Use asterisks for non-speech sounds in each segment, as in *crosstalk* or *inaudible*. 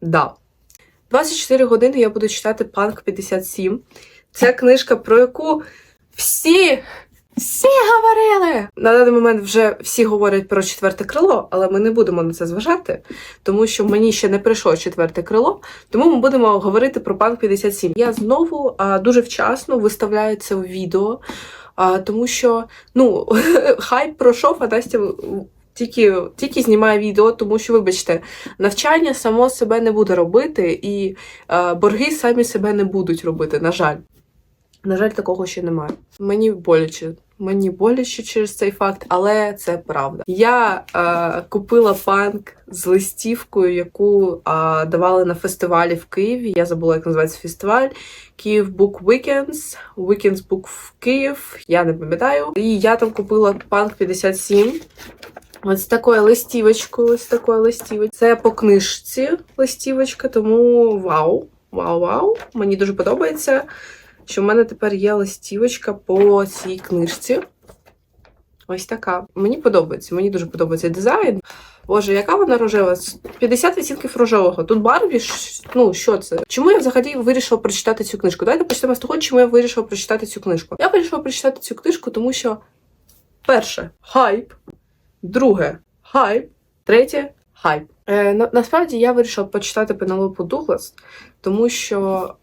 Да. 24 години я буду читати Панк 57. Це книжка, про яку всі, всі говорили. На даний момент вже всі говорять про четверте крило, але ми не будемо на це зважати, тому що мені ще не прийшло четверте крило. Тому ми будемо говорити про Панк 57. Я знову а, дуже вчасно виставляю це в відео, а, тому що ну, *laughs* хайп пройшов, а Настя тільки, тільки знімає відео, тому що, вибачте, навчання само себе не буде робити, і е, борги самі себе не будуть робити, на жаль. На жаль, такого ще немає. Мені боляче. Мені боляче через цей факт, але це правда. Я е, купила панк з листівкою, яку е, давали на фестивалі в Києві. Я забула, як називається фестиваль. Київ Book Weekends. Weekends Book в Київ. Я не пам'ятаю. І я там купила панк 57. Ось такою листівочкою, ось такою листівочкою. Це по книжці листівочка, тому вау, вау, вау. Мені дуже подобається, що в мене тепер є листівочка по цій книжці. Ось така. Мені подобається, мені дуже подобається дизайн. Боже, яка вона рожева? 50 відтінків рожевого. Тут Барбі, ну що це? Чому я взагалі вирішила прочитати цю книжку? Давайте почнемо з того, чому я вирішила прочитати цю книжку. Я вирішила прочитати цю книжку, тому що перше хайп. Друге хайп. Третє хайп. Е, на, насправді я вирішила почитати Пенелопу Дуглас, тому що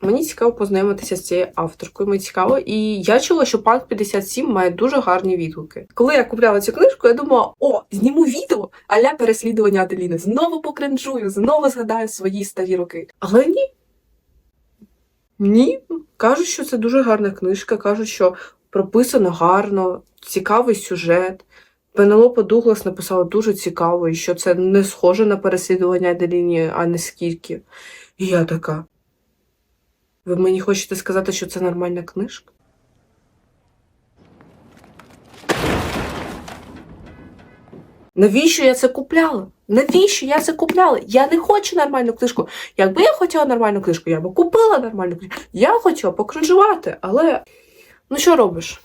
мені цікаво познайомитися з цією авторкою. Мені цікаво, і я чула, що Панк 57 має дуже гарні відгуки. Коли я купляла цю книжку, я думала: о, зніму відео аля переслідування Аделіни. Знову покринжую, знову згадаю свої старі роки. Але ні. Ні, кажуть, що це дуже гарна книжка, кажуть, що прописано гарно, цікавий сюжет. Пенелопа Дуглас написала дуже цікаво, і що це не схоже на переслідування Аделіні, а не скільки. І я така. Ви мені хочете сказати, що це нормальна книжка? Навіщо я це купляла? Навіщо я це купляла? Я не хочу нормальну книжку. Якби я хотіла нормальну книжку, я б купила нормальну книжку. Я хотіла покринжувати, але ну що робиш?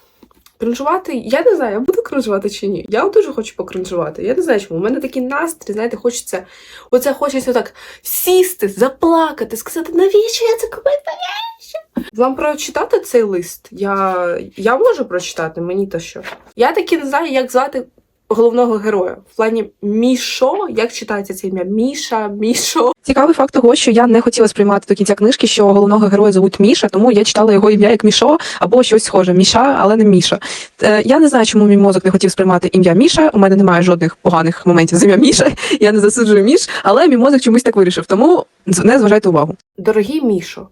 Кринжувати, я не знаю, я буду кринжувати чи ні. Я дуже хочу покринжувати. Я не знаю, чому. У мене такий настрій, знаєте, хочеться. Оце хочеться так сісти, заплакати, сказати, навіщо я це? Навіщо? Вам прочитати цей лист? Я, я можу прочитати, мені то що. Я таки не знаю, як звати головного героя. В плані Мішо, як читається це ім'я? Міша, Мішо. Цікавий факт того, що я не хотіла сприймати до кінця книжки, що головного героя звуть Міша, тому я читала його ім'я як Мішо або щось схоже. Міша, але не Міша. Е, я не знаю, чому мій мозок не хотів сприймати ім'я Міша. У мене немає жодних поганих моментів з ім'я Міша. *laughs* Я не засуджую Міш, але мій мозок чомусь так вирішив. Тому з- не зважайте увагу. Дорогий Мішо,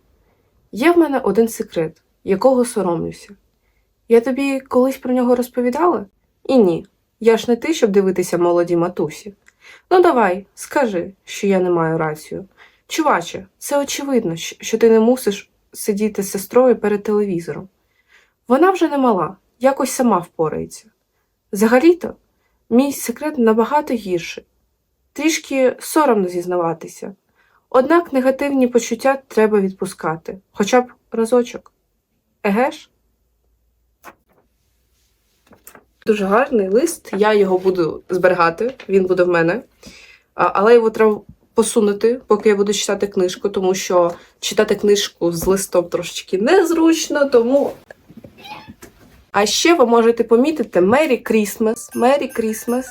є в мене один секрет, якого соромлюся. Я тобі колись про нього розповідала? І ні. Я ж не ти, щоб дивитися молоді матусі. Ну давай, скажи, що я не маю рацію. Чуваче, це очевидно, що ти не мусиш сидіти з сестрою перед телевізором. Вона вже не мала, якось сама впорається. Взагалі-то, мій секрет набагато гірший. Трішки соромно зізнаватися. Однак негативні почуття треба відпускати, хоча б разочок. Еге ж? Дуже гарний лист, я його буду зберігати, він буде в мене. Але його треба посунути, поки я буду читати книжку, тому що читати книжку з листом трошечки незручно, тому. А ще ви можете помітити Merry Christmas, Merry Christmas.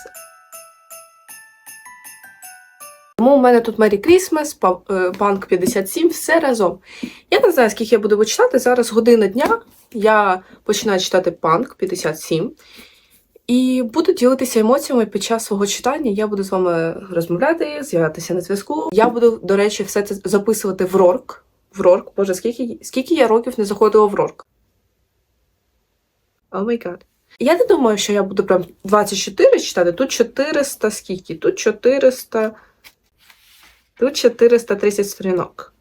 Тому у мене тут па- е, Панк 57, все разом. Я не знаю, скільки я буду читати. Зараз година дня. Я починаю читати Панк 57. І буду ділитися емоціями під час свого читання. Я буду з вами розмовляти, з'являтися на зв'язку. Я буду, до речі, все це записувати в Рорк. В Рорк. Боже, скільки, скільки я років не заходила в Рорк. О май гад. Я не думаю, що я буду прям 24 читати. Тут 400 скільки? Тут 400. Тут 430 сторінок.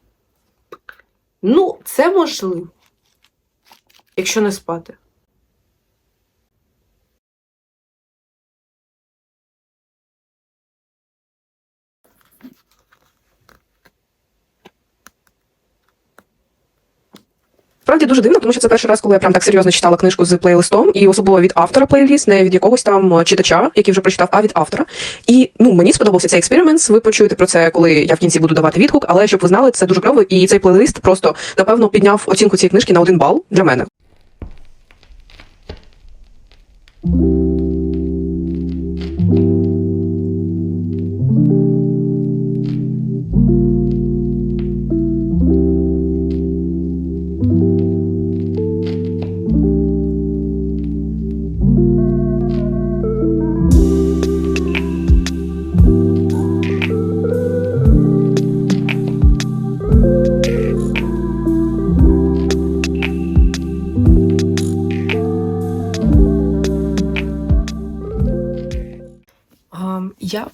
Ну, це можливо. Якщо не спати. Насправді дуже дивно, тому що це перший раз, коли я прям так серйозно читала книжку з плейлистом, і особливо від автора плейліст, не від якогось там е, читача, який вже прочитав, а від автора. І ну мені сподобався цей експеримент. Ви почуєте про це, коли я в кінці буду давати відгук. Але щоб ви знали, це дуже кльово, і цей плейлист просто напевно підняв оцінку цієї книжки на один бал для мене.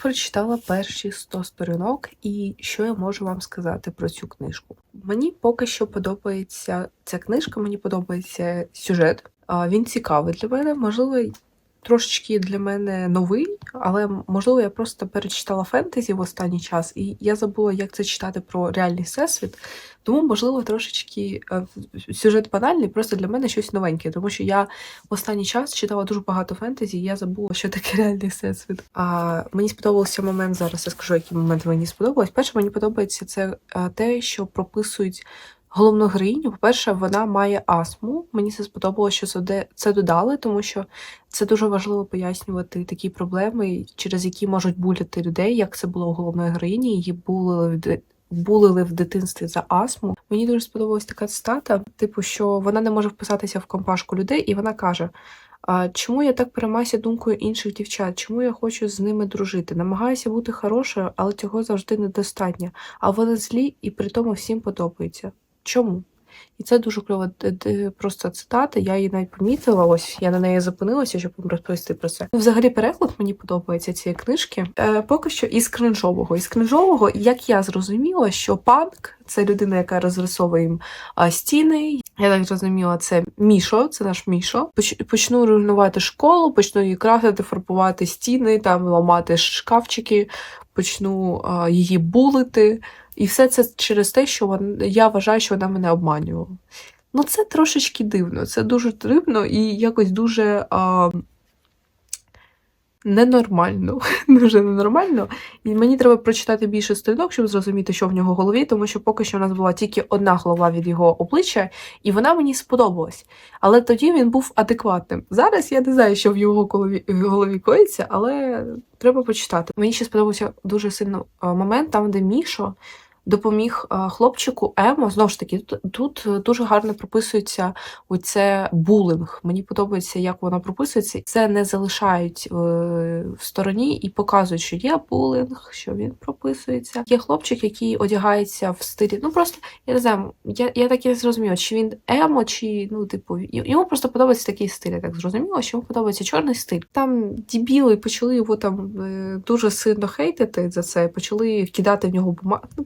Прочитала перші 100 сторінок, і що я можу вам сказати про цю книжку? Мені поки що подобається ця книжка, мені подобається сюжет. Він цікавий для мене, можливо, трошечки для мене новий, але можливо я просто перечитала фентезі в останній час, і я забула, як це читати про реальний всесвіт. Тому, можливо, трошечки е, сюжет банальний, просто для мене щось новеньке, тому що я в останній час читала дуже багато фентезі, і я забула, що таке реальний всесвіт. А мені сподобався момент зараз. Я скажу, який момент мені сподобалось. Перше, мені подобається це е, те, що прописують. Головну героїню, по-перше, вона має астму. Мені це сподобалося, що це додали, тому що це дуже важливо пояснювати такі проблеми, через які можуть буляти людей, як це було у головної героїні. Її булили в булили в дитинстві за астму. Мені дуже сподобалась така цитата, типу, що вона не може вписатися в компашку людей, і вона каже: чому я так переймаюся думкою інших дівчат? Чому я хочу з ними дружити? Намагаюся бути хорошою, але цього завжди недостатньо. А вони злі і при тому всім подобаються. Чому? І це дуже кльова просто цитата. Я її навіть помітила. Ось я на неї зупинилася, щоб вам розповісти про це. Ну, взагалі, переклад мені подобається цієї книжки. Е, поки що із кринжового. Із кринжового, як я зрозуміла, що панк це людина, яка розрисовує їм стіни. Я так зрозуміла, це Мішо, це наш Мішо. Почну руйнувати школу, почну її крафтити, фарбувати стіни, там ламати шкафчики, почну а, її булити. І все це через те, що вон, я вважаю, що вона мене обманювала. Ну, це трошечки дивно. Це дуже дивно і якось дуже а, ненормально. *laughs* Дуже ненормально. І мені треба прочитати більше сторінок, щоб зрозуміти, що в нього в голові, тому що поки що у нас була тільки одна голова від його обличчя, і вона мені сподобалась. Але тоді він був адекватним. Зараз я не знаю, що в його голові, голові коїться, але треба почитати. Мені ще сподобався дуже сильно момент, там, де Мішо допоміг хлопчику Емо. Знову ж таки, тут, тут дуже гарно прописується оце булинг. Мені подобається, як воно прописується. Це не залишають е, в стороні і показують, що є булинг, що він прописується. Є хлопчик, який одягається в стилі. Ну просто я не знаю, я, я так і не зрозуміла, чи він емо, чи ну, типу, йому просто подобається такий стиль. Я так зрозуміла, що йому подобається чорний стиль. Там дібіли почали його там е, дуже сильно хейтити за це, почали кидати в нього бумаги. Ну.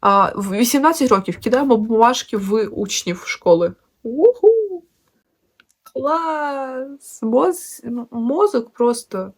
А в 18 років кидаємо бумажки в учнів школи. Уху! Клас! Моз... Мозок просто.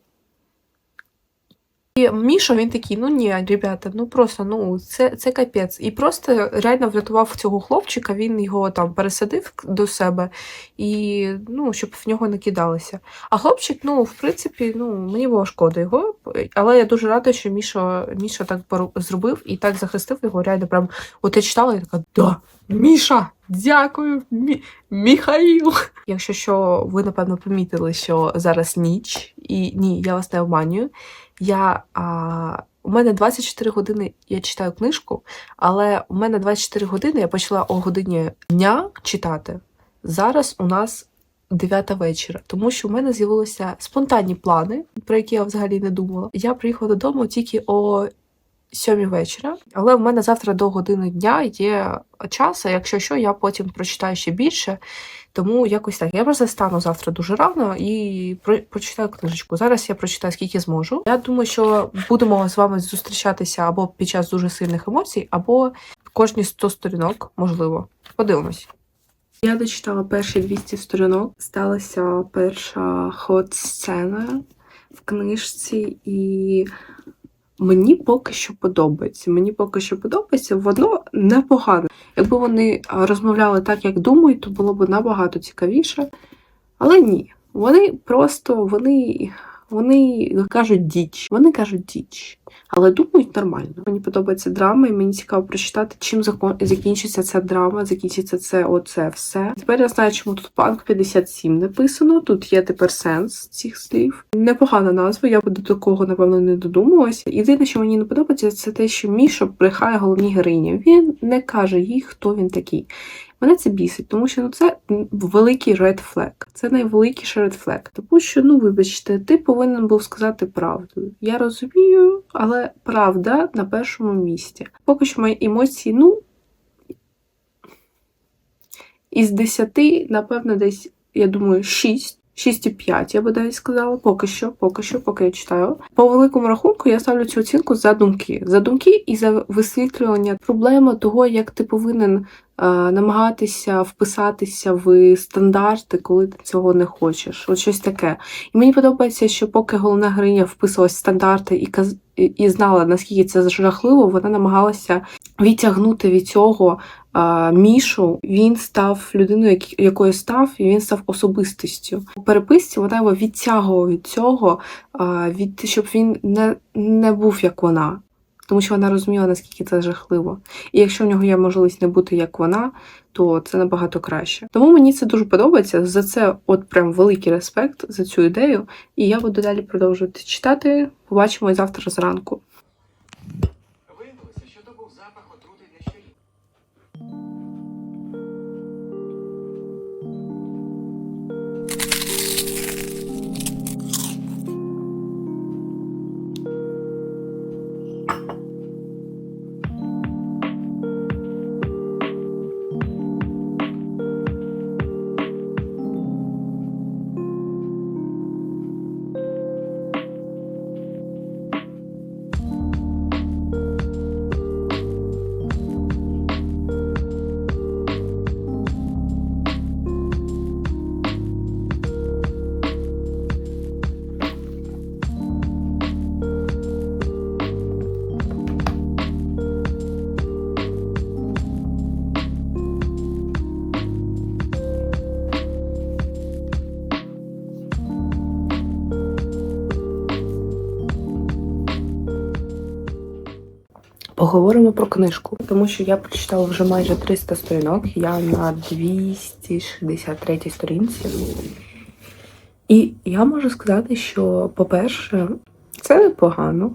І Міша, він такий, ну ні, ребята, ну просто ну це, це капець. І просто реально врятував цього хлопчика, він його там пересадив до себе, і ну, щоб в нього не кидалося. А хлопчик, ну, в принципі, ну, мені було шкода його, але я дуже рада, що Міша, Міша так зробив і так захистив його. Реально, прям от я читала і така, да, Міша, дякую, Мі... Міхаїл. Якщо що, ви напевно помітили, що зараз ніч, і ні, я вас не обманюю. Я, а, у мене 24 години я читаю книжку, але у мене 24 години я почала о годині дня читати. Зараз у нас 9 вечора, тому що у мене з'явилися спонтанні плани, про які я взагалі не думала. Я приїхала додому тільки о 7 вечора, але в мене завтра до години дня є час, а якщо що, я потім прочитаю ще більше. Тому якось так. Я просто стану завтра дуже рано і про- прочитаю книжечку. Зараз я прочитаю скільки зможу. Я думаю, що будемо з вами зустрічатися або під час дуже сильних емоцій, або кожні 100 сторінок, можливо. Подивимось. Я дочитала перші 200 сторінок. Сталася перша ход-сцена в книжці, і мені поки що подобається. Мені поки що подобається, воно непогане. Якби вони розмовляли так, як думають, то було б набагато цікавіше. Але ні, вони просто вони, вони кажуть діч. Вони кажуть діч. Але думають нормально. Мені подобається драма, і мені цікаво прочитати, чим закінчиться ця драма, закінчиться це оце все. Тепер я знаю, чому тут панк 57 написано. Тут є тепер сенс цих слів. Непогана назва, я до такого, напевно, не додумалася. Єдине, що мені не подобається, це те, що Міша брехає головній героїні. Він не каже їй, хто він такий. Мене це бісить, тому що ну це великий red flag. Це найвеликіший red flag. Тому що, ну вибачте, ти повинен був сказати правду. Я розумію, але правда на першому місці. Поки що мої емоції, ну із 10, напевно, десь, я думаю, 6. 6,5, я би навіть сказала, поки що, поки що, поки я читаю. По великому рахунку я ставлю цю оцінку за думки. За думки і за висвітлювання проблеми того, як ти повинен намагатися вписатися в стандарти, коли ти цього не хочеш. От щось таке. І мені подобається, що поки головна героїня вписувалась в стандарти і каз... і- знала, наскільки це жахливо, вона намагалася відтягнути від цього а, Мішу. Він став людиною, якою став, і він став особистістю. У переписці вона його відтягувала від цього, а, від щоб він не, не був як вона. Тому що вона розуміла, наскільки це жахливо. І якщо в нього є можливість не бути як вона, то це набагато краще. Тому мені це дуже подобається. За це, от прям великий респект за цю ідею. І я буду далі продовжувати читати. Побачимо завтра зранку. Поговоримо про книжку, тому що я прочитала вже майже 300 сторінок. Я на 263 сторінці. І я можу сказати, що, по-перше, це непогано.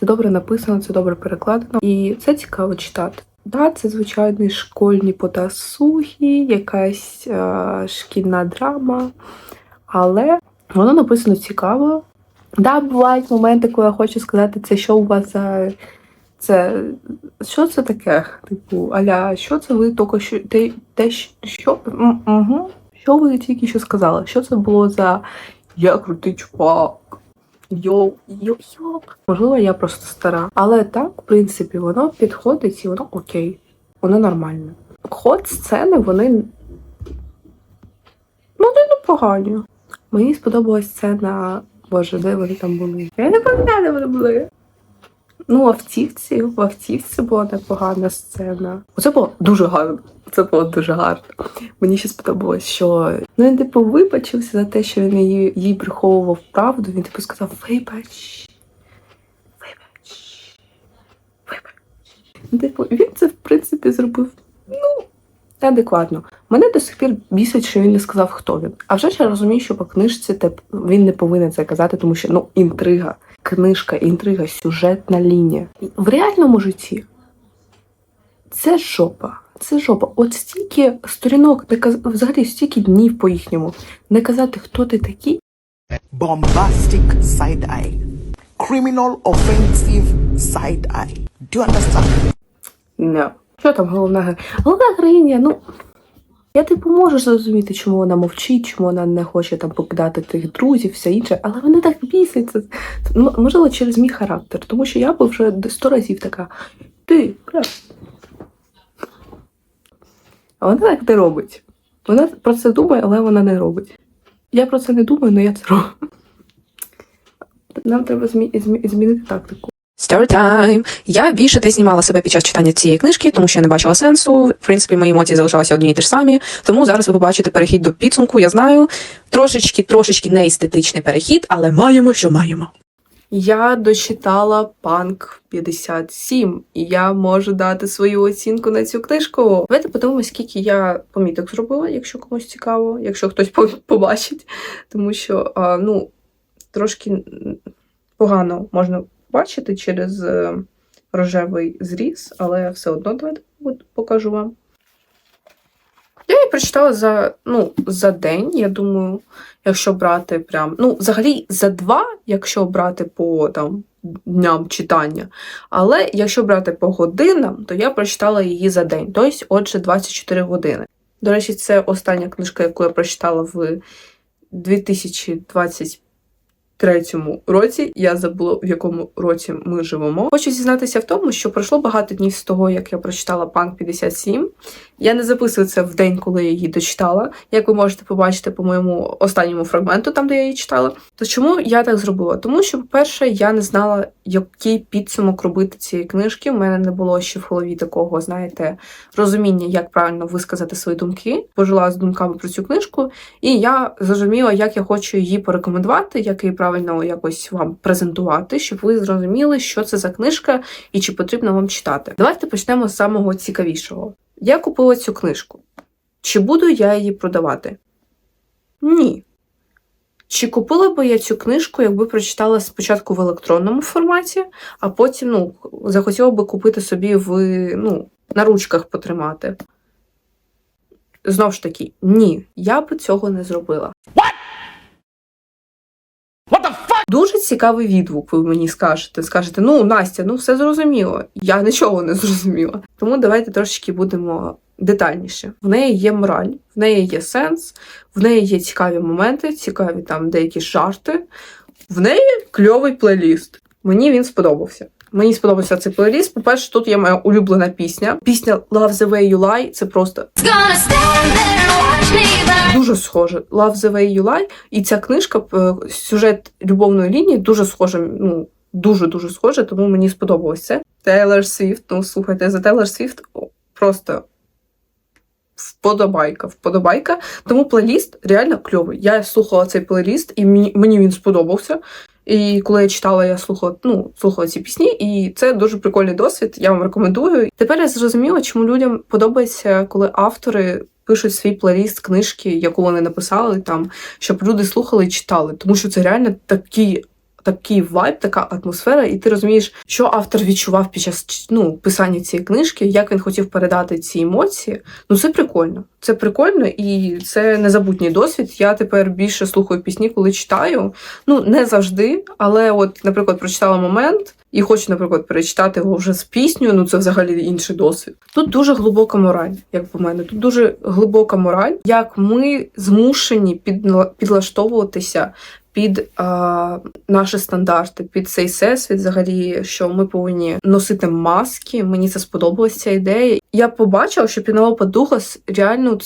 Це добре написано, це добре перекладено, і це цікаво читати. Да, це звичайні школьні потасухи, якась е, шкільна драма, але воно написано цікаво. Да, бувають моменти, коли я хочу сказати, це що у вас за. Це що це таке? Типу, аля, що це ви тільки що те, те що? Угу. Що ви тільки що сказали? Що це було за я крутий чувак? Йоу, йоу, йоу. Можливо, я просто стара. Але так, в принципі, воно підходить і воно окей. Воно нормальне. Ход сцени, вони. Ну, не непогані. Мені сподобалась сцена. Боже, де вони там були? Я не пам'ятаю, де вони були. Ну, автівці, в автівці була непогана сцена. Оце було дуже гарно. Це було дуже гарно. Мені ще сподобалось, що ну він типу вибачився за те, що він її, їй приховував правду. Він типу сказав: Вибач. Вибач. Вибач. Ну, Типу, він це в принципі зробив ну, неадекватно. Мене до сих пір бісить, що він не сказав, хто він. А вже ж я розумію, що по книжці тип, він не повинен це казати, тому що ну інтрига, книжка, інтрига, сюжетна лінія. В реальному житті це жопа. Це жопа. От стільки сторінок, не каз... взагалі стільки днів по їхньому. Не казати, хто ти такий. bombastic side eye, criminal offensive side eye. Do you understand? Не. Що там головна героїня? Головна героїня, ну. Я типу можу зрозуміти, чому вона мовчить, чому вона не хоче там покидати тих друзів, все інше, але вони так бісяться. М- Можливо, через мій характер, тому що я би вже сто разів така. Ти, бля. А вона так не робить. Вона про це думає, але вона не робить. Я про це не думаю, але я це роблю. Нам треба змі- змінити тактику. Storytime. Я більше не знімала себе під час читання цієї книжки, тому що я не бачила сенсу. В принципі, мої емоції залишалися одні й ті ж самі. Тому зараз ви побачите перехід до підсумку. Я знаю, трошечки, трошечки неестетичний перехід, але маємо, що маємо. Я дочитала Панк 57, і я можу дати свою оцінку на цю книжку. Давайте подивимось, скільки я поміток зробила, якщо комусь цікаво, якщо хтось побачить. Тому що ну, трошки погано можна бачити через е, рожевий зріз, але все одно давайте покажу вам. Я її прочитала за, ну, за день, я думаю, якщо брати прям. Ну, взагалі за два, якщо брати по там, дням читання. Але якщо брати по годинам, то я прочитала її за день. Тобто, отже, 24 години. До речі, це остання книжка, яку я прочитала в 2023 році. Я забула, в якому році ми живемо. Хочу зізнатися в тому, що пройшло багато днів з того, як я прочитала Панк 57. Я не записую це в день, коли я її дочитала, як ви можете побачити по моєму останньому фрагменту, там де я її читала. То чому я так зробила? Тому що, по-перше, я не знала, який підсумок робити цієї книжки. У мене не було ще в голові такого, знаєте, розуміння, як правильно висказати свої думки. Пожила з думками про цю книжку, і я зрозуміла, як я хочу її порекомендувати, як її правильно якось вам презентувати, щоб ви зрозуміли, що це за книжка і чи потрібно вам читати. Давайте почнемо з самого цікавішого. Я купила цю книжку. Чи буду я її продавати? Ні. Чи купила би я цю книжку, якби прочитала спочатку в електронному форматі, а потім ну, захотіла би купити собі в ну, на ручках потримати? Знову ж таки, ні, я би цього не зробила. Дуже цікавий відгук, ви мені скажете. Скажете, ну, Настя, ну все зрозуміло. Я нічого не зрозуміла. Тому давайте трошечки будемо детальніше. В неї є мораль, в неї є сенс, в неї є цікаві моменти, цікаві там деякі жарти. В неї кльовий плейліст. Мені він сподобався. Мені сподобався цей плейліст. По-перше, тут є моя улюблена пісня. Пісня Love the Way You Lie. Це просто дуже схоже. Love the Way You Lie. І ця книжка, е, сюжет любовної лінії дуже схоже. Ну, дуже дуже схоже, тому мені сподобалось це. Taylor Swift, ну слухайте, за Swift о, просто вподобайка, вподобайка. Тому плейліст реально кльовий. Я слухала цей плейліст, і мені, мені він сподобався. І коли я читала, я слухала, ну, слухала ці пісні, і це дуже прикольний досвід. Я вам рекомендую. Тепер я зрозуміла, чому людям подобається, коли автори пишуть свій плейліст книжки, яку вони написали, там, щоб люди слухали і читали. Тому що це реально такий. Такий вайб, така атмосфера, і ти розумієш, що автор відчував під час ну, писання цієї книжки, як він хотів передати ці емоції. Ну це прикольно. Це прикольно і це незабутній досвід. Я тепер більше слухаю пісні, коли читаю. Ну не завжди, але от, наприклад, прочитала момент і хочу, наприклад, перечитати його вже з піснею. Ну це взагалі інший досвід. Тут дуже глибока мораль, як по мене. Тут дуже глибока мораль, як ми змушені підла- підлаштовуватися під а, наші стандарти, під цей всесвіт, взагалі, що ми повинні носити маски. Мені це сподобалася ця ідея. Я побачила, що Пінелопа Дуглас реально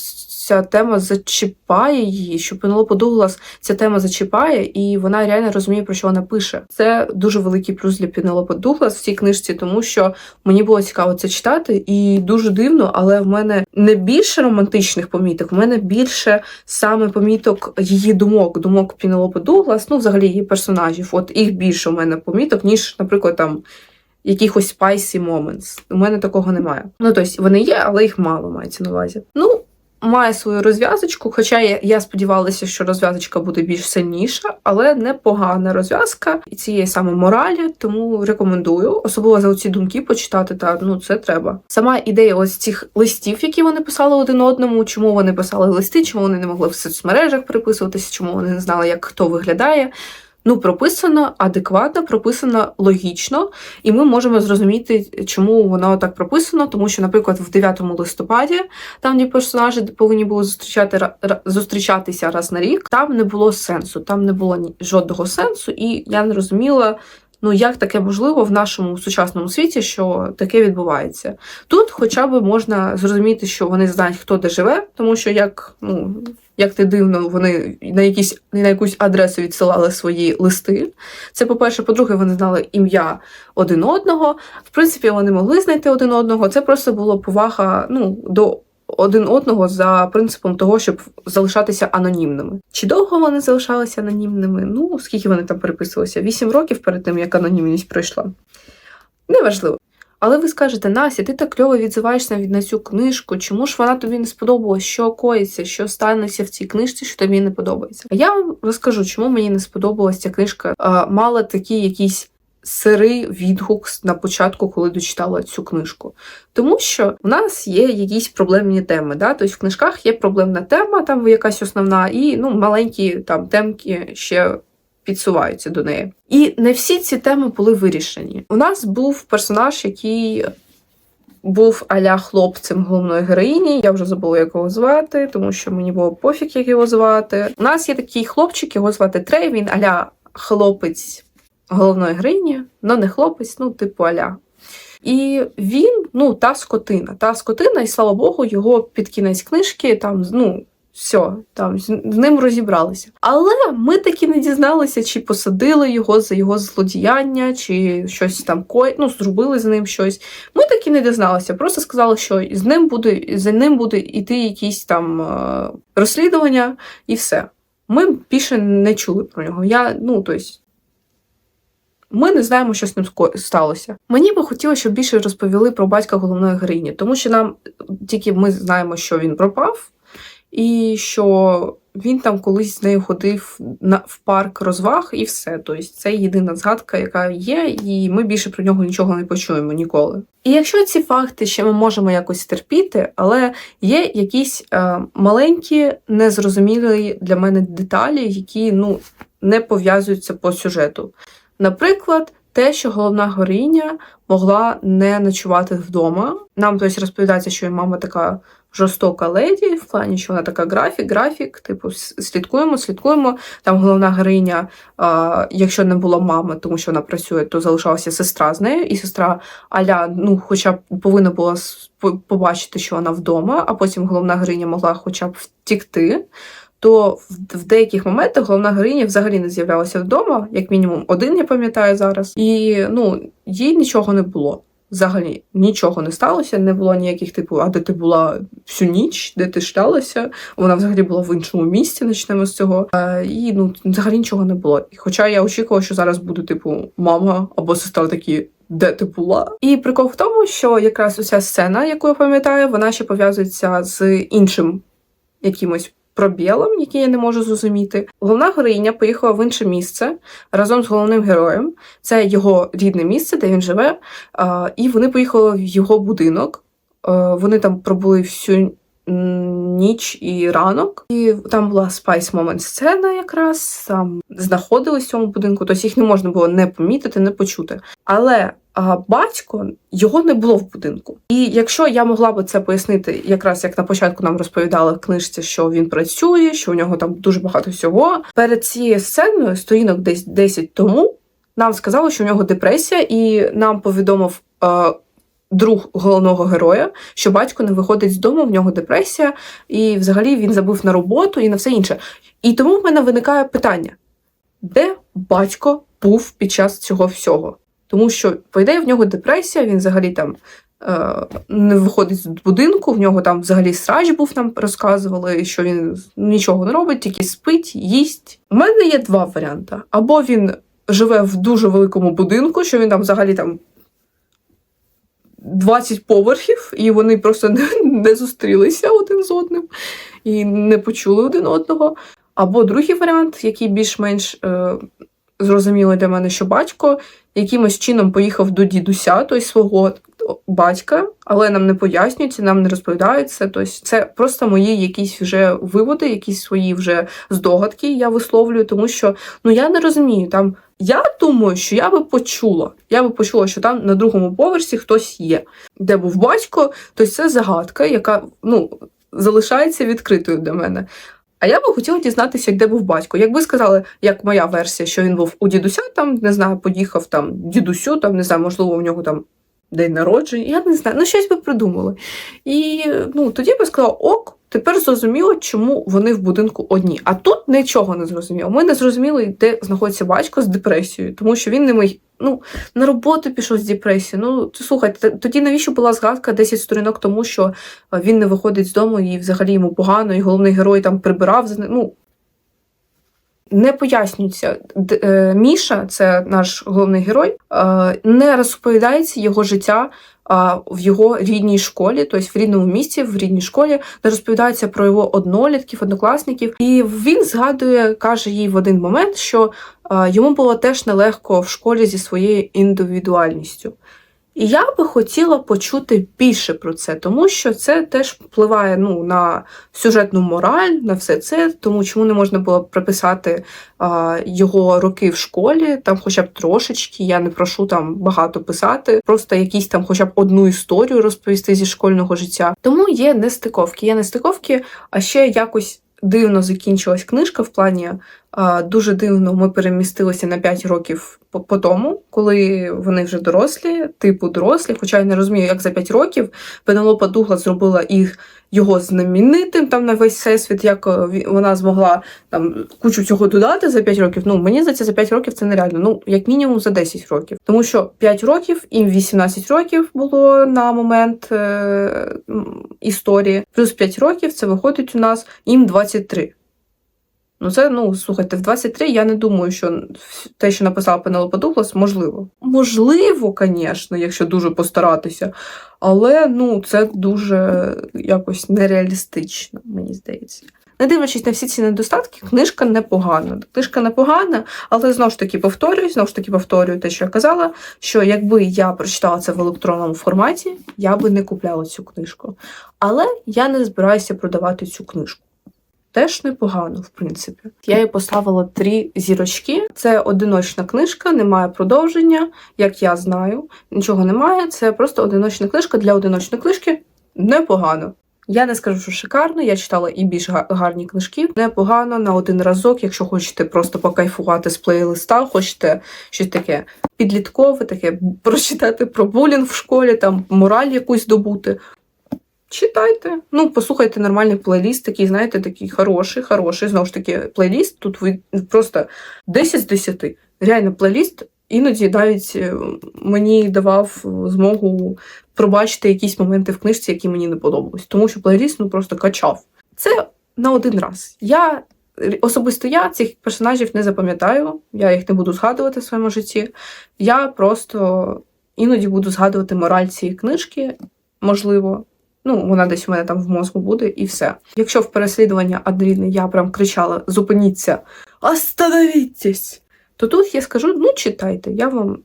ця тема зачіпає її, що Пенелопа Дуглас ця тема зачіпає, і вона реально розуміє, про що вона пише. Це дуже великий плюс для Пенелопи Дуглас в цій книжці, тому що мені було цікаво це читати, і дуже дивно, але в мене не більше романтичних поміток, в мене більше саме поміток її думок, думок Пінелопи Дуглас, ну взагалі її персонажів. От їх більше у мене поміток, ніж, наприклад, там. Якихось spicy moments. У мене такого немає. Ну, тобто вони є, але їх мало мається на увазі. Ну, має свою розв'язочку, хоча я, я сподівалася, що розв'язочка буде більш сильніша, але непогана розв'язка і цієї саме моралі, тому рекомендую. Особливо за ці думки почитати, та ну це треба. Сама ідея ось цих листів, які вони писали один одному, чому вони писали листи, чому вони не могли в соцмережах переписуватися, чому вони не знали, як хто виглядає. Ну, прописана адекватно, прописана логічно, і ми можемо зрозуміти, чому воно так прописано, тому що, наприклад, в 9 листопаді, там де персонажі повинні були зустрічати зустрічатися раз на рік, там не було сенсу, там не було жодного сенсу, і я не розуміла. Ну як таке можливо в нашому сучасному світі, що таке відбувається? Тут хоча б можна зрозуміти, що вони знають, хто де живе, тому що як, ну, як ти дивно, вони на якісь на якусь адресу відсилали свої листи. Це по-перше, по-друге, вони знали ім'я один одного. В принципі, вони могли знайти один одного. Це просто була повага ну, до один одного за принципом того, щоб залишатися анонімними. Чи довго вони залишалися анонімними? Ну, скільки вони там переписувалися? Вісім років перед тим, як анонімність пройшла. Неважливо. Але ви скажете, Настя, ти так кльово відзиваєшся на цю книжку. Чому ж вона тобі не сподобалась? Що коїться, що станеться в цій книжці, що тобі не подобається? А я вам розкажу, чому мені не сподобалася ця книжка. Мала такий якийсь сирий відгук на початку, коли дочитала цю книжку. Тому що в нас є якісь проблемні теми. Да? Тобто в книжках є проблемна тема, там якась основна, і ну, маленькі там темки ще підсуваються до неї. І не всі ці теми були вирішені. У нас був персонаж, який був аля хлопцем головної героїні. Я вже забула, як його звати, тому що мені було пофіг, як його звати. У нас є такий хлопчик, його звати Трей, він аля хлопець головної героїні, але не хлопець, ну, типу аля. І він, ну, та скотина, та скотина, і слава Богу, його під кінець книжки там, ну, все, там з ним розібралися. Але ми таки не дізналися, чи посадили його за його злодіяння, чи щось там ко... ну, зробили з ним щось. Ми таки не дізналися. Просто сказали, що з ним буде, за ним буде йти якісь там е, розслідування, і все. Ми більше не чули про нього. Я, ну, тобто, ми не знаємо, що з ним сталося. Мені би хотілося, щоб більше розповіли про батька головної героїні, тому що нам тільки ми знаємо, що він пропав, і що він там колись з нею ходив на в парк розваг, і все. Тобто це єдина згадка, яка є, і ми більше про нього нічого не почуємо ніколи. І якщо ці факти ще ми можемо якось терпіти, але є якісь е, маленькі, незрозумілі для мене деталі, які ну не пов'язуються по сюжету. Наприклад, те, що головна героїня могла не ночувати вдома. Нам тобто розповідається, що її мама така жорстока леді, в плані, що вона така графік, графік, типу, слідкуємо, слідкуємо. Там головна героїня, а, якщо не було мами, тому що вона працює, то залишалася сестра з нею, і сестра Аля, ну, хоча б повинна була побачити, що вона вдома, а потім головна героїня могла хоча б втікти. То в, деяких моментах головна героїня взагалі не з'являлася вдома, як мінімум один, я пам'ятаю зараз. І ну, їй нічого не було. Взагалі нічого не сталося, не було ніяких типу, а де ти була всю ніч, де ти шлялася. Вона взагалі була в іншому місці, почнемо з цього. Е, і ну, взагалі нічого не було. Хоча я очікувала, що зараз буде, типу, мама або сестра такі. Де ти була? І прикол в тому, що якраз уся сцена, яку я пам'ятаю, вона ще пов'язується з іншим якимось пробілом, який я не можу зрозуміти. Головна героїня поїхала в інше місце разом з головним героєм. Це його рідне місце, де він живе. І вони поїхали в його будинок. Е, Вони там пробули всю ніч і ранок. І там була спайс момент сцена, якраз там знаходились в цьому будинку, тобто їх не можна було не помітити, не почути. Але а, батько його не було в будинку. І якщо я могла би це пояснити, якраз як на початку нам розповідали в книжці, що він працює, що у нього там дуже багато всього. Перед цією сценою, сторінок десь 10 тому, нам сказали, що у нього депресія, і нам повідомив. Друг головного героя, що батько не виходить з дому, в нього депресія, і взагалі він забув на роботу і на все інше. І тому в мене виникає питання: де батько був під час цього всього? Тому що, по ідеї, в нього депресія, він взагалі там е, не виходить з будинку, в нього там взагалі срач був, нам розказували, що він нічого не робить, тільки спить, їсть. У мене є два варіанти: або він живе в дуже великому будинку, що він там взагалі там 20 поверхів, і вони просто не, не зустрілися один з одним і не почули один одного. Або другий варіант, який більш-менш е, зрозумілий для мене, що батько якимось чином поїхав до дідуся, той свого батька, але нам не пояснюється, нам не розповідається. Тобто це просто мої якісь вже виводи, якісь свої вже здогадки я висловлюю, тому що ну я не розумію. Там я думаю, що я би почула. Я би почула, що там на другому поверсі хтось є, де був батько, тобто це загадка, яка ну залишається відкритою для мене. А я би хотіла дізнатися, де був батько. Якби сказали, як моя версія, що він був у дідуся, там не знаю, поїхав там дідусю, там не знаю, можливо, у нього там день народження. Я не знаю, ну щось би придумали. І ну тоді би сказала, ок. Тепер зрозуміло, чому вони в будинку одні. А тут нічого не зрозуміло. Ми не зрозуміли, де знаходиться батько з депресією, тому що він не мій, ну, на роботу пішов з депресією. Ну, слухайте, тоді навіщо була згадка 10 сторінок тому, що е, він не виходить з дому і взагалі йому погано, і головний герой там прибирав за. Ну, не пояснюється. Е, Міша, це наш головний герой, е, не розповідається його життя в його рідній школі, тобто в рідному місці, в рідній школі, де розповідається про його однолітків, однокласників. І він згадує, каже їй в один момент, що йому було теж нелегко в школі зі своєю індивідуальністю. І я би хотіла почути більше про це, тому що це теж впливає ну, на сюжетну мораль, на все це, тому чому не можна було приписати а, його роки в школі, там хоча б трошечки, я не прошу там багато писати, просто якісь там хоча б одну історію розповісти зі школьного життя. Тому є нестиковки. Є нестиковки, а ще якось дивно закінчилась книжка в плані. Дуже дивно ми перемістилися на 5 років по, тому, коли вони вже дорослі, типу дорослі. Хоча я не розумію, як за 5 років Пенелопа Дуглас зробила їх його знаменитим там на весь всесвіт, як е, вона змогла там кучу цього додати за 5 років. Ну мені здається, за 5 років це нереально. Ну як мінімум за 10 років. Тому що 5 років їм 18 років було на момент е, історії, плюс 5 років це виходить у нас їм 23. Ну, це, ну, слухайте, в 23 я не думаю, що те, що написала Пенелопа Дуглас, можливо. Можливо, звісно, якщо дуже постаратися. Але ну, це дуже якось нереалістично, мені здається. Не дивлячись на всі ці недостатки, книжка непогана. Книжка непогана, але знову ж таки повторюю, знову ж таки повторюю те, що я казала, що якби я прочитала це в електронному форматі, я би не купляла цю книжку. Але я не збираюся продавати цю книжку. Теж непогано, в принципі. Я їй поставила три зірочки. Це одиночна книжка, немає продовження, як я знаю. Нічого немає. Це просто одиночна книжка для одиночної книжки. Непогано. Я не скажу, що шикарно, я читала і більш га- гарні книжки. Непогано на один разок, якщо хочете просто покайфувати з плейлиста, хочете щось таке підліткове, таке прочитати про булінг в школі, там мораль якусь добути. Читайте. Ну, послухайте нормальний плейліст, такий, знаєте, такий хороший, хороший. Знову ж таки, плейліст тут ви просто 10 з 10. Реально, плейліст іноді навіть е, мені давав змогу пробачити якісь моменти в книжці, які мені не подобались. Тому що плейліст ну просто качав. Це на один раз. Я особисто я цих персонажів не запам'ятаю, я їх не буду згадувати в своєму житті. Я просто іноді буду згадувати мораль цієї книжки, можливо. Ну, вона десь у мене там в мозку буде, і все. Якщо в переслідування Адріни я прям кричала: зупиніться, остановіться! То тут я скажу: ну, читайте, я вам.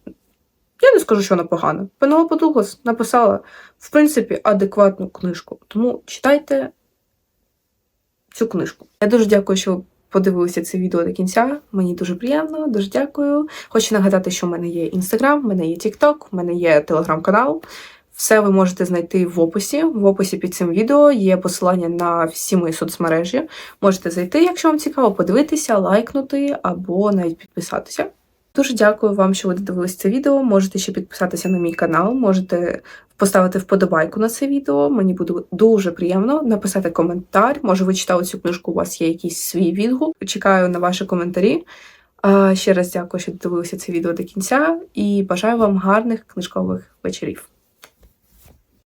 Я не скажу, що вона погана. Пенелопа Дуглас написала, в принципі, адекватну книжку. Тому читайте цю книжку. Я дуже дякую, що ви подивилися це відео до кінця. Мені дуже приємно, дуже дякую. Хочу нагадати, що в мене є інстаграм, в мене є TikTok, в мене є телеграм-канал. Все ви можете знайти в описі. В описі під цим відео є посилання на всі мої соцмережі. Можете зайти, якщо вам цікаво, подивитися, лайкнути або навіть підписатися. Дуже дякую вам, що ви додивились це відео. Можете ще підписатися на мій канал, можете поставити вподобайку на це відео. Мені буде дуже приємно написати коментар. Може, ви читали цю книжку, у вас є якийсь свій відгук. Чекаю на ваші коментарі. Ще раз дякую, що додивилися це відео до кінця, і бажаю вам гарних книжкових вечорів.